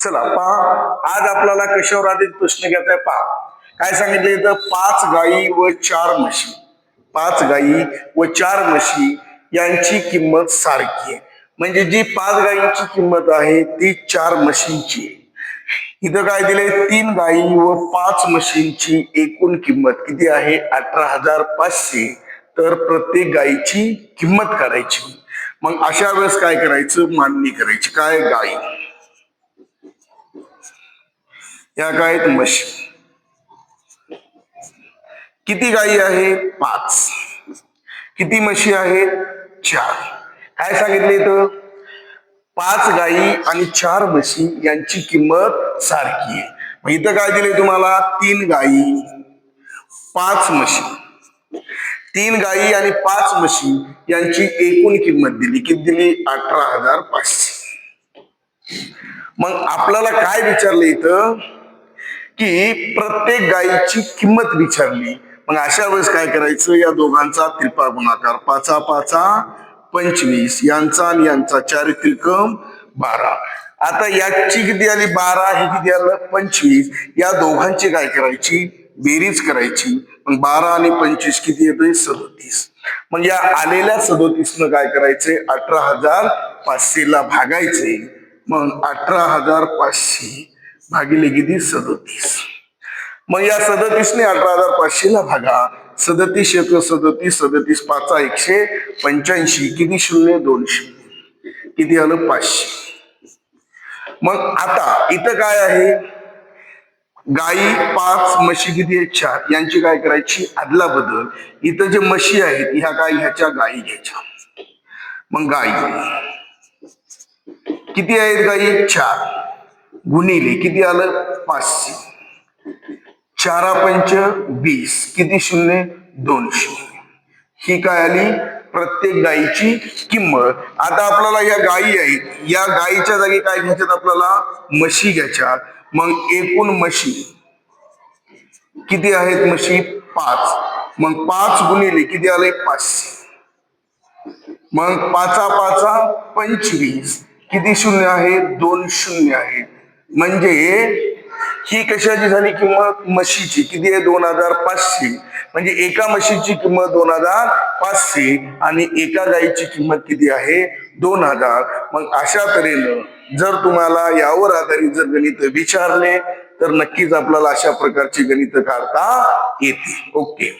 चला पहा. आज आपल्याला कशावर आधारित प्रश्न घ्यायचा आहे? पहा. काय सांगितलं इथं? पाच गायी व चार म्हशी. पाच गायी व चार म्हशी यांची किंमत सारखी आहे. म्हणजे जी पाच गायींची किंमत आहे ती चार म्हशींची आहे. इथं काय दिलंय? तीन गायी व पाच म्हशींची एकूण किंमत किती आहे? अठरा हजार पाचशे. तर प्रत्येक गायीची किंमत करायची. मग अशा वेळेस काय करायचं? मांडणी करायची. काय? गायी. या गायत म्हशी. किती गायी आहे? पाच. किती म्हशी आहेत चार. काय सांगितले इथं? पाच गायी आणि चार म्हशी यांची किंमत सारखी आहे. मग इथं काय दिले तुम्हाला? तीन गायी पाच म्हशी. तीन गायी आणि पाच म्हशी यांची एकूण किंमत दिली. किती दिली? अठरा हजार पाचशे. मग आपल्याला काय विचारलं इथं? की प्रत्येक गायीची किंमत विचारली. मग अशा वेळेस काय करायचं? या दोघांचा त्रिपा गुणाकार पाचा पाचा पंचवीस. यांचा आणि यांचा चारित्रिक बारा. आता याची किती आली? बारा. हे किती आलं? पंचवीस. या दोघांची काय करायची? बेरीज करायची. मग बारा आणि पंचवीस किती येतोय? सदोतीस. मग या आलेल्या सदोतीसनं काय करायचंय? अठरा हजार पाचशे ला भागायचे मग अठरा हजार पाचशे भागिले किती सदतीस. मग या सदतीसने अठरा हजार पाचशे ला भागा. सदतीस एक सदतीस सदतीस पाचा एकशे पंच्याऐंशी किती शून्य दोन शून्य किती आलं? पाचशे. मग आता इथं काय आहे? गाई पाच म्हशी किती आहेत? चार. यांची काय करायची? आदला बदल. इथं जे म्हशी आहेत ह्या काय ह्याच्या गायी घ्यायच्या. मग गाई. किती आहेत गाई? चार. गुणिले किती आलं? पाचशे. चारा पंच वीस किती शून्य? दोन शून्य ही काय आली? प्रत्येक गायीची किंमत. आता आपल्याला या गायी आहेत. या गायीच्या जागी काय घ्यायच्यात आपल्याला? म्हशी घ्यायच्यात. मग एकूण म्हशी. किती आहेत म्हशी? पाच. मग पाच गुणिले किती आले? पाचशे. मग पाचा पाचा पंचवीस. किती शून्य आहे? दोन शून्य आहेत म्हणजे ही कशाची झाली किंमत? म्हशीची. किती आहे? दोन हजार पाचशे. म्हणजे एका म्हशीची किंमत दोन हजार पाचशे आणि एका गायीची किंमत किती आहे? दोन हजार. मग अशा तऱ्हेनं जर तुम्हाला यावर आधारित जर गणित विचारले तर नक्कीच आपल्याला अशा प्रकारची गणित काढता येते ओके.